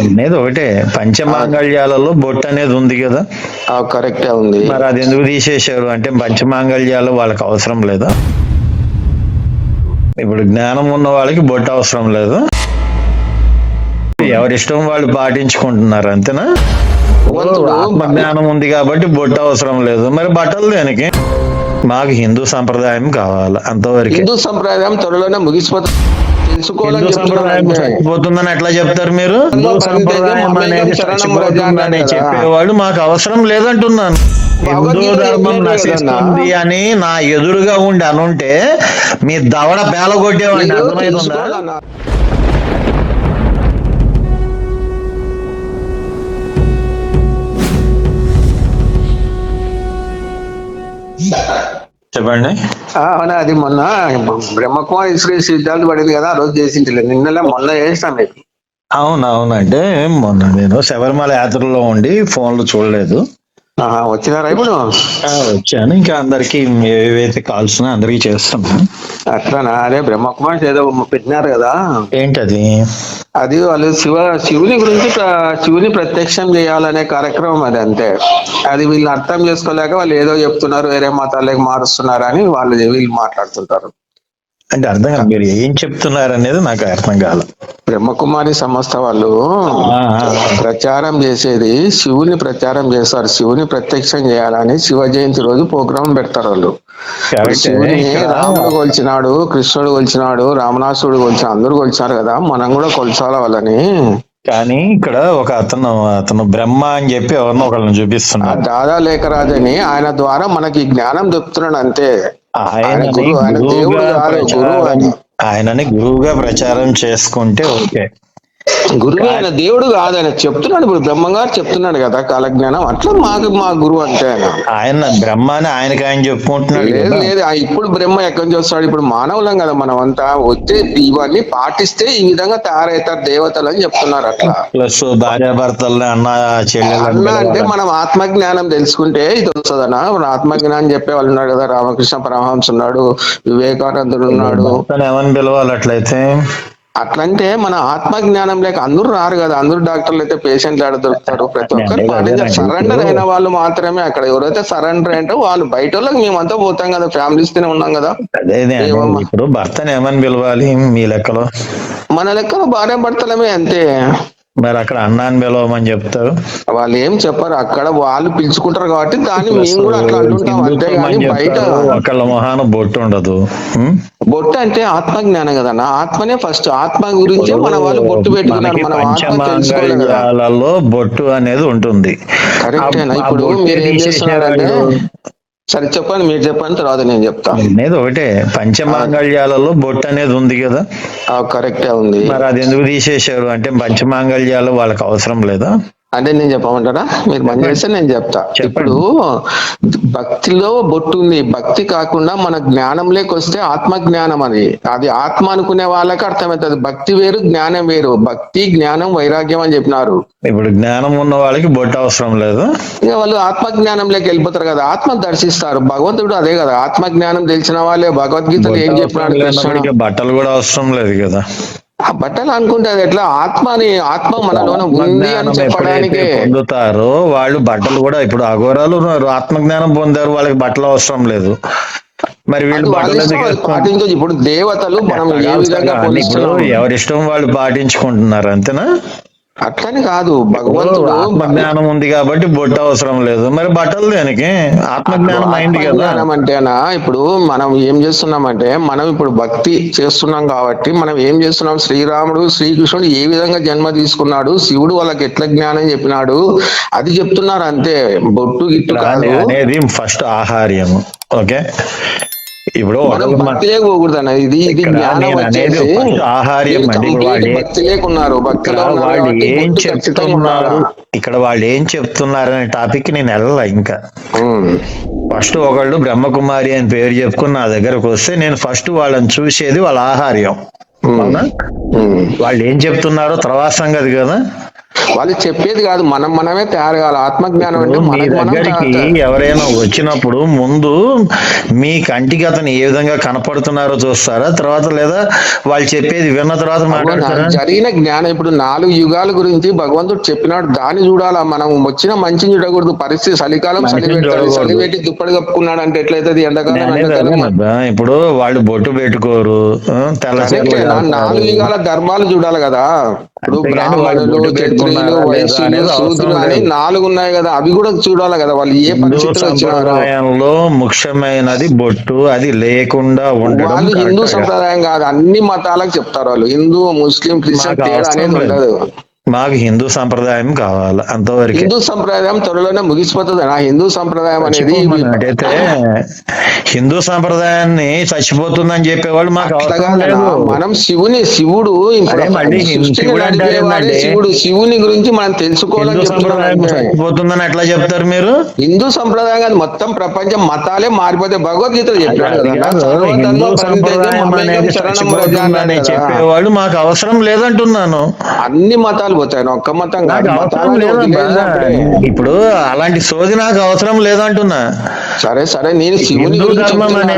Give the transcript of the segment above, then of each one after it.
అనేది ఒకటే. పంచమాంగళ్యాలలో బొట్టు అనేది ఉంది కదా. కరెక్టే ఉంది. మరి అది ఎందుకు తీసేశారు అంటే పంచమాంగళ్యాలు వాళ్ళకి అవసరం లేదా? ఇప్పుడు జ్ఞానం ఉన్న వాళ్ళకి బొట్టు అవసరం లేదు. ఎవరిష్టం వాళ్ళు పాటించుకుంటున్నారు అంతేనా? జ్ఞానం ఉంది కాబట్టి బొట్టు అవసరం లేదు. మరి బట్టలు దేనికి? మాకు హిందూ సంప్రదాయం కావాలి అంతవరకు. హిందూ సంప్రదాయం త్వరలోనే ముగిసిపోతుంది. తెలుసుకోవాలని. చచ్చిపోతుందని ఎట్లా చెప్తారు మీరు? హిందూ సంప్రదాయం అనేది చచ్చిపోతుందని చెప్పేవాళ్ళు మాకు అవసరం లేదంటున్నాను. హిందూ ధర్మం నశిస్తుంది. అని నా ఎదురుగా ఉండి అనుంటే మీ దవడ పేలగొట్టేవాడిని. అర్థమవుతుందా చెప్పండి అవునా అది మొన్న బ్రహ్మకుమారి శ్రీ సిద్ధాంత్ పడింది కదా ఆ రోజు చేసింది నిన్నలే మొన్న చేసినా మీకు అవును అవునంటే మొన్న నేను శబరిమల యాత్రలో ఉండి ఫోన్లు చూడలేదు. వచ్చినారా ఇప్పుడు? వచ్చాను. ఇంకా అందరికి ఏవైతే కాల్సిన అందరికి చేస్తాను. అట్లానా? అదే బ్రహ్మకుమారి ఏదో పెట్టినారు కదా. ఏంటది? అది వాళ్ళు శివ శివుని గురించి శివుని ప్రత్యక్షం చేయాలనే కార్యక్రమం అది అంతే. అది వీళ్ళు అర్థం చేసుకోలేక వాళ్ళు ఏదో చెప్తున్నారు వేరే మతాలకు మారుస్తున్నారు అని వాళ్ళు వీళ్ళు మాట్లాడుతుంటారు. అంటే అర్థం కాదు. మీరు ఏం చెప్తున్నారు అనేది నాకు అర్థం కాదు బ్రహ్మకుమారి సంస్థ వాళ్ళు. ప్రచారం చేసేది శివుని ప్రచారం చేస్తారు. శివుని ప్రత్యక్షం చేయాలని శివ జయంతి రోజు ప్రోగ్రాం పెడతారు వాళ్ళు. శివుని రాముడు కొలిచినాడు కృష్ణుడు కొలిచినాడు రామనాసుడు కొలిచిన అందరూ కొలిచారు కదా. మనం కూడా కొలిచాల వాళ్ళని? కానీ ఇక్కడ ఒక అతను అతను బ్రహ్మ అని చెప్పి ఎవరినో ఒకళ్ళని చూపిస్తున్నాడు. దాదా లేఖరాజ్ అని ఆయన ద్వారా మనకి జ్ఞానం చెప్తున్నాడు అంతే. ఆయన ఆయనని గురువుగా ప్రచారం చేసుకుంటే ఓకే. గురువు ఆయన దేవుడు కాదు ఆయన చెప్తున్నాడు. ఇప్పుడు బ్రహ్మంగారు చెప్తున్నాడు కదా కాలజ్ఞానం. అట్లా మాకు మా గురువు అంటే ఆయన ఆయన ఆయనకి ఆయన చెప్పుకుంటున్నాడు లేదు. లేదు. ఇప్పుడు బ్రహ్మ ఎక్కడి నుంచి వస్తాడు? ఇప్పుడు మానవులం కదా మనం అంతా వచ్చే ఇవన్నీ పాటిస్తే ఈ విధంగా తయారవుతారు దేవతలు అని చెప్తున్నారు అట్లా. ప్లస్ భార్యాభర్తల్ని అన్న అన్న అంటే. మనం ఆత్మజ్ఞానం తెలుసుకుంటే ఇది వస్తుందన్న. ఇప్పుడు ఆత్మజ్ఞానం చెప్పే వాళ్ళు ఉన్నారు కదా. రామకృష్ణ పరమహంస ఉన్నాడు వివేకానందుడు ఉన్నాడు. ఏమని పిలవాలి అట్లయితే? అట్లంటే మన ఆత్మజ్ఞానం లేక అందరూ రారు కదా. అందరూ డాక్టర్లు అయితే పేషెంట్లు ఆడ దొరుకుతారు. ప్రతి ఒక్కరు పాటించారు. సరెండర్ అయిన వాళ్ళు మాత్రమే అక్కడ. ఎవరైతే సరెండర్ అంటే వాళ్ళు బయట వాళ్ళకి మేమంతా పోతాం కదా. ఫ్యామిలీస్ తోనే ఉన్నాం కదా? ఇప్పుడు భర్తను ఏమని పిలవాలి? మీ లెక్కలో? మన లెక్కలో భార్య భర్తలమే అంతే. మరి అక్కడ అన్నాన్ని పిలవమని చెప్తారు వాళ్ళు ఏం చెప్పరు అక్కడ వాళ్ళు పిలుచుకుంటారు కాబట్టి దాన్ని మేము కూడా అట్లా అంటుంటాం అంతే హిందుత్వం కానీ అని బయట ఒకళ్ళ మొహాన బొట్టు ఉండదు? బొట్టు అంటే ఆత్మజ్ఞానం కదన్న ఆత్మనే ఫస్ట్ ఆత్మ గురించే మన వాళ్ళు బొట్టు పెట్టుకున్నారు మనం ఆత్మ బొట్టు అనేది ఉంటుంది కరెక్టేనా ఇప్పుడు మీరు ఏం చేస్తున్నారంటే. సరే చెప్పండి మీరు చెప్పండి తర్వాత నేను చెప్తా. అనేది ఒకటే. పంచమాంగళ్యాలలో బొట్టు అనేది ఉంది కదా? కరెక్టే ఉంది. మరి అది ఎందుకు తీసేశారు? అంటే పంచమాంగళ్యాలు వాళ్ళకి అవసరం లేదా? అంటే నేను చెప్పమంటారా మీరు మంచి చేస్తే నేను చెప్తా. ఇప్పుడు భక్తిలో బొట్టు ఉంది భక్తి కాకుండా మన జ్ఞానంలోకి వస్తే ఆత్మ జ్ఞానం అది. అది ఆత్మ అనుకునే వాళ్ళకి అర్థమవుతుంది. భక్తి వేరు జ్ఞానం వేరు. భక్తి జ్ఞానం వైరాగ్యం అని చెప్పినారు. ఇప్పుడు జ్ఞానం ఉన్న వాళ్ళకి బొట్టు అవసరం లేదు. ఇంకా వాళ్ళు ఆత్మ జ్ఞానంలోకి వెళ్ళిపోతారు కదా. ఆత్మ దర్శిస్తారు. భగవంతుడు అదే కదా. ఆత్మ జ్ఞానం తెలిసిన వాళ్ళే. భగవద్గీతలో ఏం చెప్పినాడు బట్టలు కూడా అవసరం లేదు కదా. ఆ బట్టలు అనుకుంటే అది ఎట్లా? ఆత్మని ఆత్మ మనలోన ఉంది అని చెప్పడానికి. పొందుతారో వాళ్ళు బట్టలు కూడా ఇప్పుడు అఘోరాలు ఉన్నారు, ఆత్మజ్ఞానం పొందారు వాళ్ళకి బట్టలు అవసరం లేదు. మరి వీళ్ళు ఇప్పుడు దేవతలు మనం ఏ విధంగా వాళ్ళు పాటించుకుంటున్నారు అంతేనా? అట్లని కాదు భగవంతుడు ఆత్మజ్ఞానం ఉంది కాబట్టి బొట్టు అవసరం లేదు. మరి బట్టలు దేనికి? ఆత్మజ్ఞానం అయింది కదా. ఆత్మజ్ఞానం అంటేనా? ఇప్పుడు మనం ఏం చేస్తున్నామంటే మనం ఇప్పుడు భక్తి చేస్తున్నాం కాబట్టి మనం ఏం చేస్తున్నాం? శ్రీరాముడు శ్రీకృష్ణుడు ఏ విధంగా జన్మ తీసుకున్నాడు? శివుడు వాళ్ళకి ఎట్లా జ్ఞానం చెప్పినాడు? అది చెప్తున్నారు అంతే. బొట్టు గిట్టు అనేది ఫస్ట్ ఆహార్యం ఓకే ఇప్పుడు అన్న ఇది ఆహార్యం వాళ్ళు ఏ-. చెప్తున్నారు? ఇక్కడ వాళ్ళు ఏం చెప్తున్నారు అనే టాపిక్ నేను వెళ్ళాల ఇంకా. ఫస్ట్ ఒకళ్ళు బ్రహ్మకుమారి అని పేరు చెప్పుకుని నా దగ్గరకు వస్తే నేను ఫస్ట్ వాళ్ళని చూసేది వాళ్ళ ఆహార్యం. అవునా. వాళ్ళు ఏం చెప్తున్నారో తర్వాత సంగతి కదా? వాళ్ళు చెప్పేది కాదు. మనం మనమే తయారు కావాలి. ఆత్మజ్ఞానం అంటే మీ దగ్గరికి ఎవరైనా వచ్చినప్పుడు ముందు మీ కంటికి అతను ఏ విధంగా కనపడుతున్నారో చూస్తారా? తర్వాత లేదా వాళ్ళు చెప్పేది విన్న తర్వాత జరిగిన జ్ఞానం. ఇప్పుడు నాలుగు యుగాల గురించి భగవంతుడు చెప్పినాడు. దాన్ని చూడాలా? మనం వచ్చిన మంచిని చూడకూడదు. పరిస్థితి చలికాలం మంచిని చలి పెడతాడు చూడకూడదు. చలి పెట్టి దుప్పటి కప్పుకున్నాడు అంటే ఎట్లయితుంది ఎండాకాలం. ఇప్పుడు వాళ్ళు బొట్టు పెట్టుకోరు. నాలుగు యుగాల ధర్మాలు చూడాలి కదా. ఇప్పుడు బ్రాహ్మణులు అని లేదు. నాలుగు ఉన్నాయి కదా అవి కూడా చూడాలి కదా వాళ్ళు ఏ సంప్రదాయంలో ముఖ్యమైనది బొట్టు అది లేకుండా ఉండడం వాళ్ళు హిందూ సంప్రదాయం కాదు అన్ని మతాలకు చెప్తారు వాళ్ళు హిందూ ముస్లిం క్రిస్టియన్ తేడా అనేది. ఉండదు మాకు హిందూ సంప్రదాయం కావాలి అంతవరకే. హిందూ సంప్రదాయం త్వరలోనే ముగిసిపోతుంది. ఆ హిందూ సంప్రదాయం అనేది నాకైతే హిందూ సంప్రదాయాన్ని చచ్చిపోతుందని చెప్పేవాళ్ళు మాకు మనం శివుని శివుడు శివుడు శివుని గురించి మనం అంతే. చచ్చిపోతుందని ఎట్లా చెప్తారు మీరు? హిందూ సంప్రదాయం కాదు. మొత్తం ప్రపంచం మతాలే మారిపోతే భగవద్గీతలో చెప్పాడు. చెప్పేవాళ్ళు మాకు అవసరం లేదంటున్నాను. అన్ని మతాలు ఒక్క మతం నాకు కాదు అవసరం మతాలని లేదబ్బా వదిలేసినప్పుడే. ఇప్పుడు అలాంటి సోది నాకు అవసరం లేదంటున్నా. సరే సరే నేను శివుని హిందూ ధర్మం కదా.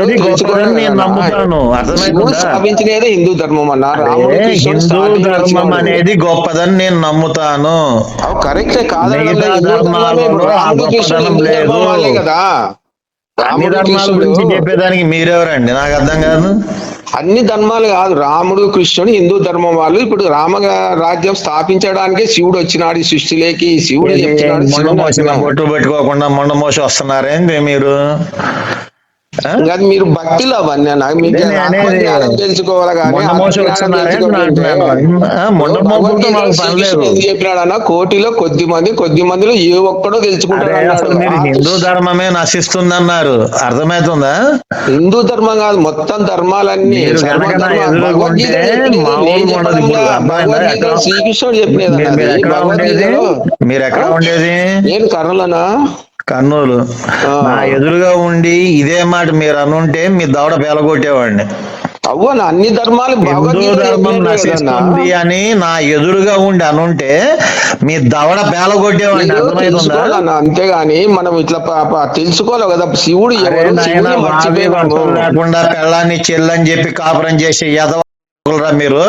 స్థాపించినదే హిందూ అన్న? హిందూ ధర్మం. అనేది గొప్పదని నేను నమ్ముతాను. కరెక్టే లేదు. లేదు. కదా. కృష్ణుడు. చెప్పేదానికి మీరెవరండి? నాకు అర్థం కాదు. అన్ని ధర్మాలు కాదు రాముడు కృష్ణుడు హిందూ ధర్మం వాళ్ళు ఇప్పుడు రామ రాజ్యం స్థాపించడానికే శివుడు వచ్చినాడు ఈ సృష్టిలోకి శివుడు చెప్తున్నాడు. బొట్టు పెట్టుకోకుండా మొండ మోసి వస్తున్నారేంటి మీరు? ఇంకా మీరు భక్తులు అవన్నీ. మీకు తెలుసుకోవాలి కానీ చెప్పినాడన్న కోటిలో కొద్ది మంది కొద్ది మందిలో ఏ ఒక్కడో అన్నాడు. మీరు హిందూ ధర్మమే నశిస్తుందన్నారు. అర్థమవుతుందా హిందూ ధర్మం కాదు మొత్తం ధర్మాలన్నీ. శ్రీకృష్ణుడు చెప్పినది మీరు ఎక్కడ? ఉండేది? నేను కర్నూలనా కర్నూలు. నా ఎదురుగా ఉండి ఇదే మాట మీరు అనుంటే మీ దవడ పేలగొట్టేవాడిని. అవ్వన అన్ని ధర్మాలు ధర్మం నశిస్తుంది అని నా ఎదురుగా ఉండి అనుంటే మీ దవడ పేలగొట్టేవాడిని అంతేగాని మనం ఇట్లా తెలుసుకోవాలి కదా. శివుడు లేకుండా పెళ్ళాన్ని చెల్లని చెప్పి కాపురం చేసే ఎదవరా మీరు.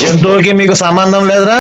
జంతువుకి మీకు సంబంధం లేదురా?